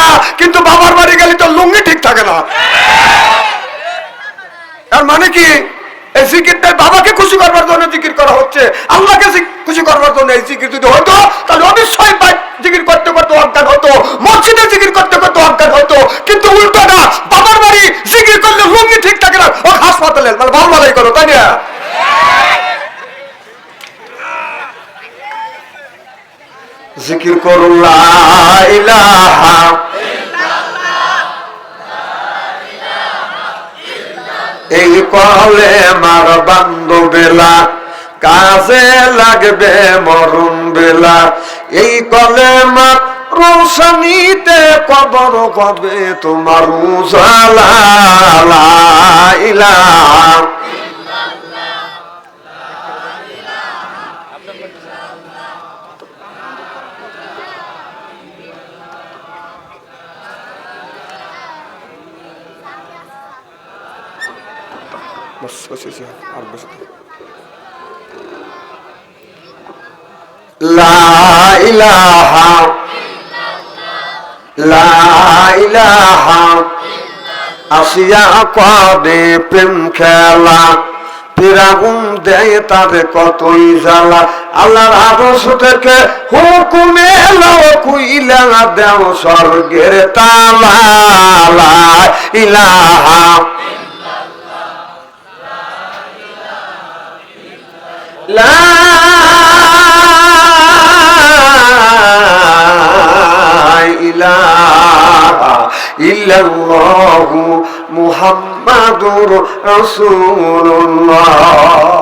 না, কিন্তু বাবার বাড়ি গেলে তো লুঙ্গি ঠিক থাকে না। আর মানে কি? এই বাবাকে খুশি করবার জন্য জিকির করা হচ্ছে, আল্লাহকে খুশি করবার জন্য এই জিকির যদি হতো তাহলে অবশ্যই জিকির করতে করতে অজ্ঞান হতো, মসজিদে জিকির করতে করতে অজ্ঞান হতো কিন্তু বাবার বাড়ি জিকির করলে লুঙ্গি ঠিক থাকে না ও হাসপাতালে মানে ভালো ভালোই করো তাই না জিকির করুন, লা এই কলে মার বান্ধবেলা কাজে লাগবে মরণ বেলা। এই কলে মার রোশনীতে কবর হবে তোমার উজালা, লা বস বস আর বস লা ইলাহা লা ইলাহা আসিয়া কবে প্রেম খেলা ফিরাগুন দেয় তারে কতই জ্বালা আল্লাহর আদর্শ থেকে হুকুমে লাও কুইলা দেও স্বর্গের তালা ইলাহা لا إله إلا الله محمد رسول الله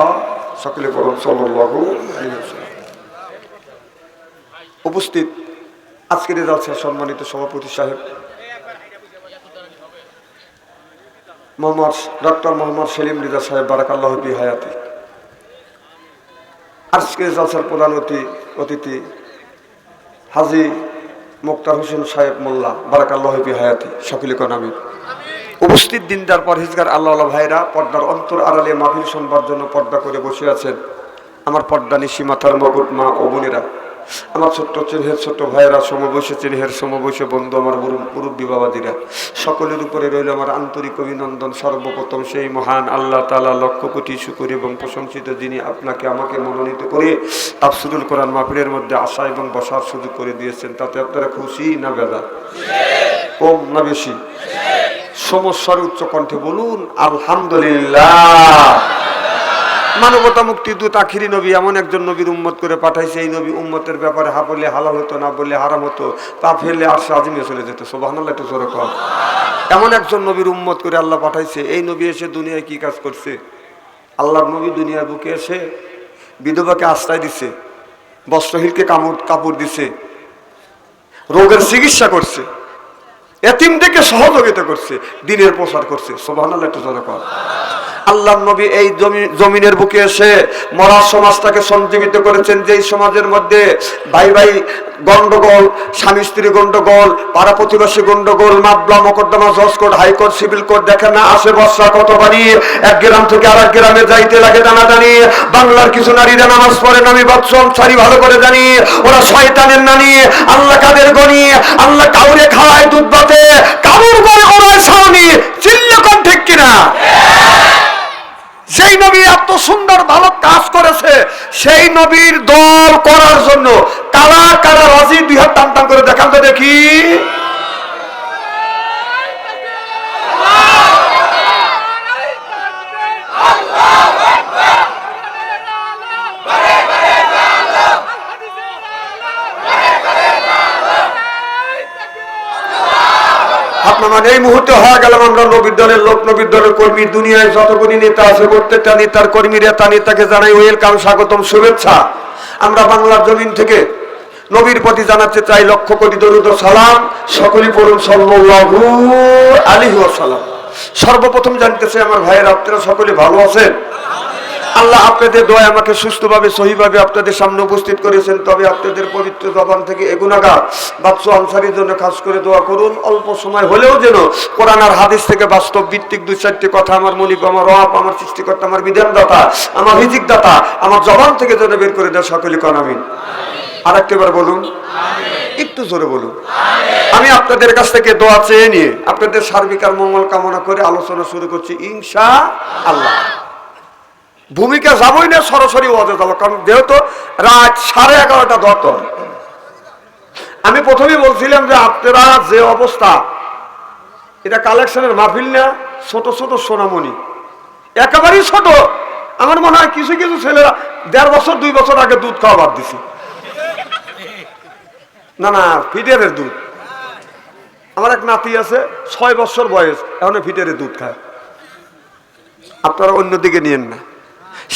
সকলে বলুন সাল্লাল্লাহু আলাইহি ওয়াসাল্লাম উপস্থিত আজকের এই জলসার সম্মানিত সভাপতি সাহেব মোহাম্মদ ডক্টর মোহাম্মদ সেলিম রিজা সাহেব বারাকাল্লাহ বি হায়াতি আজকে জলসার প্রধান অতি অতিথি হাজি মুক্তার হোসেন সাহেব মোল্লা বারাকাল্লাহবি হায়াতি সকলে কনামি উপস্থিত দিনদার পরহেজগার আল্লাহ ভাইরা পর্দার অন্তর আড়ালে মাহফিল সোমবার জন্য পর্দা করে বসে আছেন। আমার পর্দা নিশি মাথার মগুট মা ও বোনেরা। আমার ছোট্ট চিনহের ছোট্ট ভাইয়েরা সমবয়সী চিনহের সমবয়সী বন্ধু, আমার মুরব্বী বাবাদিরা, সকলের উপরে রইল আমার আন্তরিক অভিনন্দন। সর্বপ্রথম সেই মহান আল্লাহ তালা লক্ষ কোটি শুকুর এবং প্রশংসিত যিনি আপনাকে আমাকে মনোনীত করে তাফসুরুল কোরআন মাহফিলের মধ্যে আসা এবং বসার সুযোগ করে দিয়েছেন, তাতে আপনারা খুশি না বেদা? কম না বেশি? সমস্যার উচ্চ কণ্ঠে বলুন, আলহামদুলিল্লাহ। মানবতা মুক্তি দূত আখিরি নবী, এমন একজন নবীর উম্মত করে পাঠাইছে। এই নবী উম্মতের ব্যাপারে হা বললে হালাল হতো, না বললে হারাম হতো, তা ফেললে আর সে আজিমে চলে যেত। সোবাহ একটু জোরে কম এমন একজন নবীর উম্মত করে আল্লাহ পাঠাইছে, এই নবী এসে দুনিয়ায় কি কাজ করছে? আল্লাহর নবী দুনিয়ার বুকে এসে বিধবাকে আশ্রয় দিছে বস্ত্রহীনকে কামড়, কাপড় দিছে, রোগের চিকিৎসা করছে, এতিমদেরকে সহযোগিতা করছে, দিনের প্রসার করছে। সোবাহ একটু জোরে কম আল্লাহ নবী এই জমিনের বুকে এসে মরা সমাজটাকে সঞ্জীবিত করেছেন, যেই সমাজের মধ্যে ভাই ভাই গন্ডগোল, স্বামী স্ত্রী গন্ডগোল, পাড়া প্রতিবেশী গন্ডগোল, মামলা, মোকদ্দমা, জজ কোর্ট হাইকোর্ট সিভিল কোর্ট, দেখে না, আসে বর্ষা, কত বাড়ি, এক গ্রাম থেকে আর এক গ্রামে যাইতে লাগে জানা জানি বাংলার কিছু নারীরা নামাজ পড়ে নামি বৎসম, সারি ভালো করে জানি, ওরা শয়তানের নানি, আল্লাহ কাদের গনি, আল্লাহ কাউরে খাওয়ায় দুধ বাতে কাউর করে ওরা ছাউনি চিল্ল কন ঠিক কিনা? সেই নবী এত সুন্দর ভালো কাজ করেছে, সেই নবীর দল করার জন্য কারা কারা রাজি দুই হাত টান টান করে দেখান তো দেখি। আপনার এই মুহূর্তে হয়ে নবীর দলের লোক, নবীর দলের কর্মী, দুনিয়ায় যতগুলি নেতা আছে, প্রত্যেকটা নেতার কর্মীরা তা নেতাকে জানাই, ওয়েলকাম, স্বাগতম, শুভেচ্ছা। আমরা বাংলার জমিন থেকে নবীর প্রতি জানাতে চাই লক্ষ কোটি দরুদ সালাম। সকলই পড়ুন, সাল্লাল্লাহু আলিহ সালাম সর্বপ্রথম জানতে চাই, আমার ভাইয়ের, আপনারা সকলে ভালো আছেন? আল্লাহ আপনাদের দোয়া আমাকে সুস্থভাবে, সহিভাবে আপনাদের সামনে উপস্থিত করেছেন। তবে আপনাদের পবিত্র জবান থেকে এগুনাগা বাচ্চু আনসারির জন্য খাস করে দোয়া করুন। অল্প সময় হলেও যেন কোরআন আর হাদিস থেকে বাস্তব ভিত্তিক দুই চারটি কথা আমার মনিক আমার রব, আমার সৃষ্টিকর্তা, আমার বিধানদাতা, আমার রিজিক দাতা আমার জবান থেকে যেন বের করে দেয় সকলে কন, আমিন। আর একটিবার বলুন, একটু জোরে বলুন। আমি আপনাদের কাছ থেকে দোয়া চেয়ে নিয়ে আপনাদের সার্বিক আর মঙ্গল কামনা করে আলোচনা শুরু করছি, ইনশা আল্লাহ। ভূমিকা যাবই না, সরাসরি ওয়াজে যাব, কারণ যেহেতু রাত সাড়ে এগারোটা দত আমি প্রথমেই বলছিলাম যে আপনারা যে অবস্থা, এটা কালেকশনের মাহফিল না, ছোট ছোট সোনামণি। একেবারেই ছোট। আমার মনে হয় কিছু কিছু ছেলেরা দেড় বছর, দুই বছর আগে দুধ খাওয়া বাদ দিছে। না না ফিডারের দুধ। আমার এক নাতি আছে, ছয় বছর বয়স, এখন ফিডারের দুধ খায়। আপনারা অন্যদিকে নিয়েন না।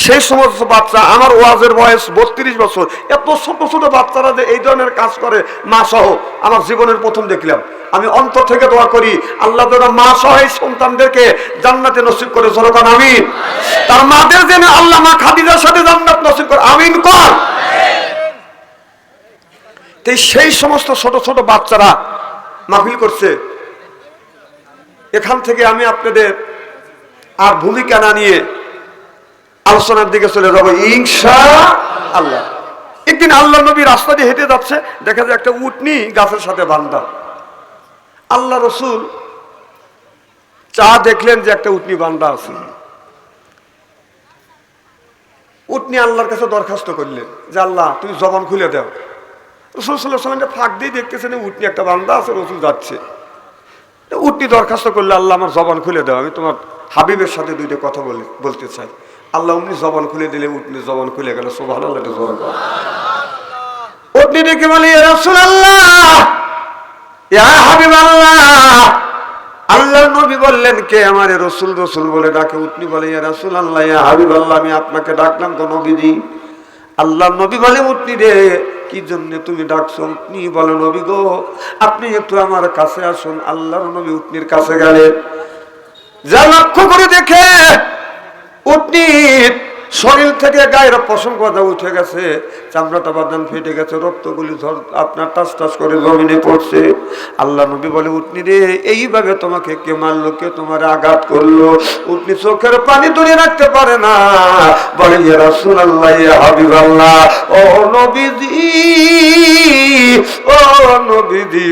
সেই সমস্ত বাচ্চা, আমার ওয়াজের বয়স বত্রিশ বছর, এত ছোট ছোট বাচ্চারা যে এই ধরনের কাজ করে মা সহ আমার জীবনের প্রথম দেখলাম। আমি অন্তর থেকে দোয়া করি, আল্লাহ মা সহ সন্তানদেরকে জান্নাতে নসিব করে সরকার আমিন। তার মাদের যেন আল্লাহ মা খাদিজার সাথে জান্নাত নসিব করে, আমিন কর। সেই সমস্ত ছোট ছোট বাচ্চারা মাহফিল করছে। এখান থেকে আমি আপনাদের আর ভূমিকা না নিয়ে আলোচনার দিকে চলে যাব ইংসা আল্লাহ একদিন আল্লাহ নবী রাস্তা দিয়ে হেঁটে যাচ্ছে, দেখা যায় একটা উটনি গাছের সাথে বান্ধা আল্লাহ রসুল চা দেখলেন যে একটা উটনি বান্ধা আছে। উটনি আল্লাহর কাছে দরখাস্ত করলেন, যে আল্লাহ, তুমি জবান খুলে দাও। রসুল সাল্লাহ সাল্লামটা ফাঁক দিয়ে দেখতেছেন উটনি একটা বান্ধা আছে, রসুল যাচ্ছে। উটনি দরখাস্ত করলে, আল্লাহ আমার জবান খুলে দাও, আমি তোমার হাবিবের সাথে দুইটা কথা বলে বলতে চাই। আল্লাহ উনি জবান খুলে দিলে উটনি জবান খুলে গেল সোভান আল্লাহ করো। ডেকে বলে রসুল আল্লাহ হাবিব আল্লাহ আল্লাহ নবী বললেন, কে আমার রসুল রসুল বলে ডাকে? উটনি বলে, ইয়া রসুল আল্লাহ ইয়া হাবিব আল্লাহ আমি আপনাকে ডাকলাম তো নবীজি। আল্লাহ নবী বলে উটনি রে, কি জন্য তুমি ডাকছো? উটনি বলে, নবী গো, আপনি একটু আমার কাছে আসুন। আল্লাহর নবী উটনির কাছে গেলেন। যা লক্ষ্য করে দেখে উটনির শরীর থেকে গায়ের কথা উঠে গেছে, চামড়াটা বাদান ফেটে গেছে, রক্তগুলি ঝর আপনার টাস টাস করে জমিনে পড়ছে। আল্লাহ নবী বলে, উটনি রে এইভাবে তোমাকে কে মারলো, কে তোমার আঘাত করল? উটনি চোখের পানি ধরে রাখতে পারে না। বলে, ইয়া রাসূলুল্লাহ, ইয়া হাবিবাল্লাহ, ও নবীজি ও নবীজি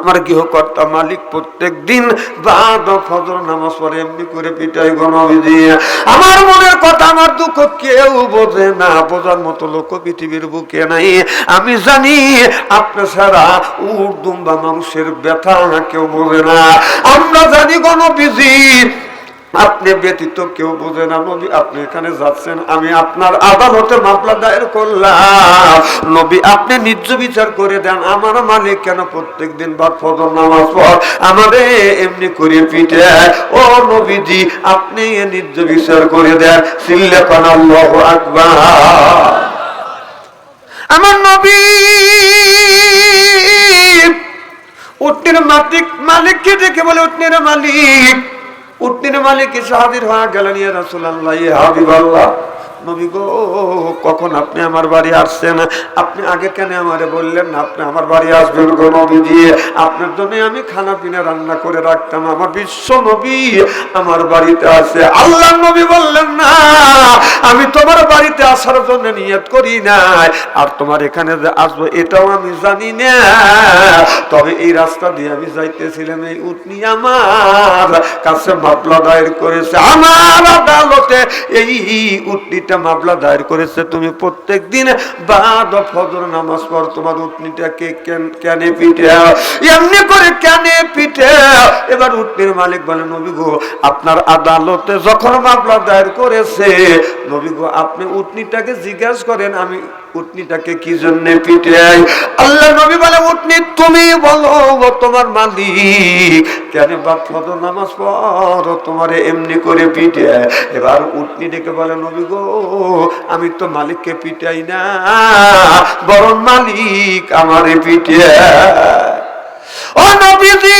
আমার গৃহকর্তা মালিক প্রত্যেক দিন আমার মনের কথা, আমার দুঃখ কেউ বোঝে না, বোঝার মতো লোক পৃথিবীর বুকে নাই। আমি জানি আপনি ছাড়া উর্দুম বা মানুষের ব্যথা কেউ বোঝে না। আমরা জানি গণবিজি আপনি ব্যতীত কেউ বোঝে না, নবী আপনি এখানে যাচ্ছেন, আমি আপনার আদালতে মামলা দায়ের করলাম। নবী আপনি নিজ বিচার করে দেন, আমার মালিক কেন প্রত্যেক দিন বা ফজর নামাজ পর আমারে এমনি করে পিঠে ও নবীজি, আপনি নিজ বিচার করে দেন সিল্লে কান আল্লাহ আকবার। আমার নবী উটনির মালিক, মালিককে দেখে বলে উটনির মালিক উটনির মালিক এসে হাজির হয়ে গেলেন ইয়া রাসূলুল্লাহ? ইয়া হাবিবাল্লাহ। নবী গো, কখন আপনি আমার বাড়ি আসছেন? আপনি আগে কেন আমারে বললেন আপনি আমার বাড়ি আসবেন গো নবী দিয়ে আপনার জন্য আমি খানা পিনা রান্না করে রাখতাম। আমার বিশ্ব নবী আমার বাড়িতে আছে। আল্লাহ নবী বললেন, না, আমি তোমার বাড়িতে আসার জন্য নিয়ত করি নাই। আর তোমার এখানে যে আসব, এটাও আমি জানি না। তবে এই রাস্তা দিয়ে আমি যাইতেছিলাম, এই উঠনি আমার কাছে মামলা দায়ের করেছে। আমার আদালতে এই উটনিটা মামলা দায়ের করেছে, তুমি প্রত্যেক দিন বাদ নামাজ পর তোমার উটনিটাকে কেন- পিঠে? এমনি করে কেনে পিঠে? এবার উটনির মালিক বলে, নবী আপনার আদালতে যখন মামলা দায়ের করেছে, নবী আপনি উটনিটাকে জিজ্ঞাসা করেন, আমি উটনিটাকে কি জন্য পিঠে আল্লাহ নবী বলে, উটনি, তুমি বলো তোমার মালিক, কেন বাদ ফজর নামাজ পড়? তোমারে এমনি করে পিঠে এবার উটনি ডেকে বলে, নবী গো, আমি তো মালিককে পিটাই না, বরং মালিক আমারে পিঠে ও নবীজি,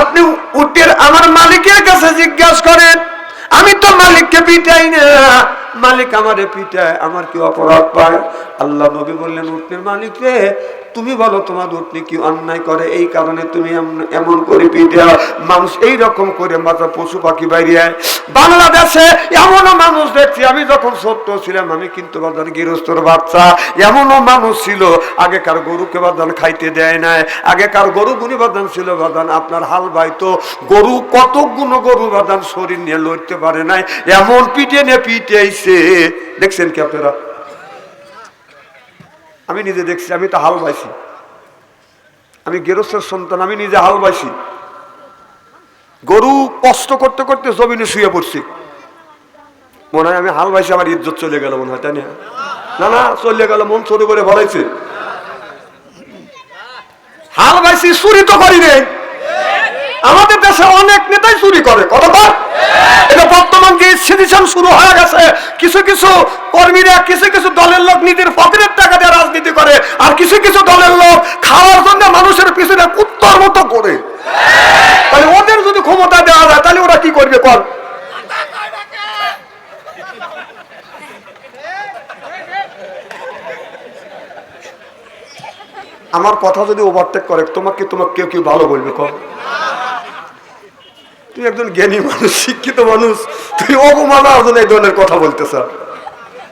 আপনি উটের আমার মালিকের কাছে জিজ্ঞাসা করেন, আমি তো মালিককে পিটাই না মালিক আমারে পিটায় আমার কি অপরাধ পায়? আল্লাহ নবী বললেন উটের মালিক রে, তুমি বলো তোমার উঠনি কি অন্যায় করে? এই কারণে তুমি এমন- করে পিটে মানুষ এই রকম করে মাথা পশু পাখি বাইরে বাংলাদেশে এমনও মানুষ দেখছি, আমি যখন ছোট্ট ছিলাম, আমি কিন্তু বাজান গৃহস্থর বাচ্চা। এমনও মানুষ ছিল, আগেকার গরুকে বাজান খাইতে দেয় নাই। আগেকার গরু গুনি বাজান ছিল বাজান, আপনার হাল বাইতো। গরু কত গুণ গরু বাজান শরীর নিয়ে লড়তে পারে নাই, এমন পিটে নিয়ে পিটেছে দেখছেন কি আপনারা? আমি নিজে দেখছি, আমি তো হাল বাইছি। আমি গেরস্তের সন্তান, আমি নিজে হাল বাইছি। গরু কষ্ট করতে করতে জমিনে শুয়ে পড়ছি। মনে হয় আমি হাল বাইছি, আমার ইজ্জত চলে গেল মনে হয়, তাই না? না চলে গেল, মন চুরি করে ভরাইছে। হাল বাইছি, চুরি তো করি নেই। আমাদের দেশে অনেক নেতাই চুরি করে কতবার এটা বর্তমান যে সিটিশন শুরু হয়ে গেছে, কিছু কিছু কর্মীরা, কিছু কিছু দলের লোক নিজের ফকিরের টাকা দিয়ে রাজনীতি করে, আর কিছু কিছু দলের লোক খাওয়ার জন্য মানুষের পিছনে কুত্তর মতো করে তাহলে ওদের যদি ক্ষমতা দেওয়া যায়, তাহলে ওরা কি করবে কর? আমার কথা যদি ওভারটেক করে, তোমাকে তোমাকে কেউ কেউ ভালো বলবে কর? তুই একজন জ্ঞানী মানুষ, শিক্ষিত মানুষ, তুই অপমানার জন্য এই ধরনের কথা বলতেছ।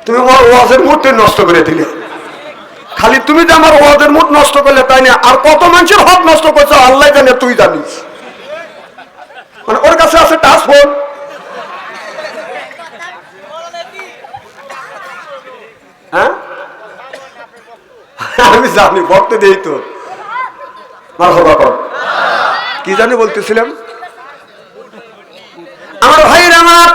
তুমি ওয়াজের মুডটা নষ্ট করে দিলে। খালি তুমি যে আমার ওয়াজের মুঠ নষ্ট করলে তাই না? আর কত মানুষের হক নষ্ট করছ, আল্লাহ জানে, তুই জানিস। মানে ওর কাছে আছে টাচ ফোন। হ্যাঁ? আমি জানি বক্তে দেই তো। মার কি জানি বলতেছিলাম? আমার ভাইয়ের আমার